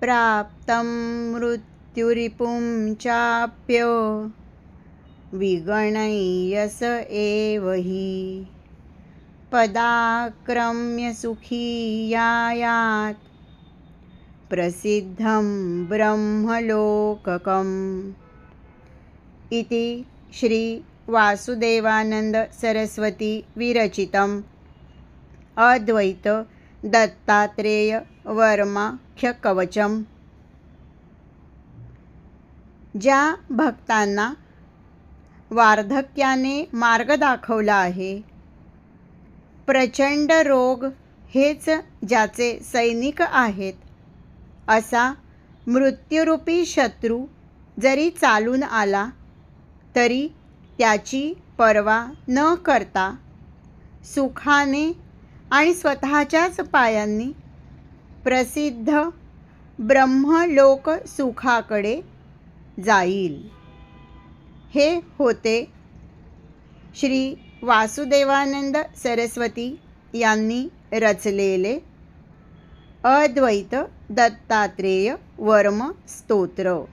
प्राप्तं मृत्युरिपुं चाप्य विगणय्यस एव हि। पदाक्रम्य सुखी यायात् प्रसिद्धं ब्रह्मलोककम्। इति श्री विरचितम्। अद्वैत दत्तात्रेय वर्माख्यकवचम ज्या भक्तांना वार्धक्याने मार्ग दाखवला आहे प्रचंड रोग हेच ज्याचे सैनिक आहेत असा मृत्युरूपी शत्रू जरी चालून आला तरी त्याची पर्वा न करता सुखाने आणि स्वतःच्याच पायांनी प्रसिद्ध ब्रह्मलोक सुखाकडे जाईल. हे होते श्री वासुदेवानंद सरस्वती यांनी रचलेले अद्वैत दत्तात्रेय वर्म स्तोत्र.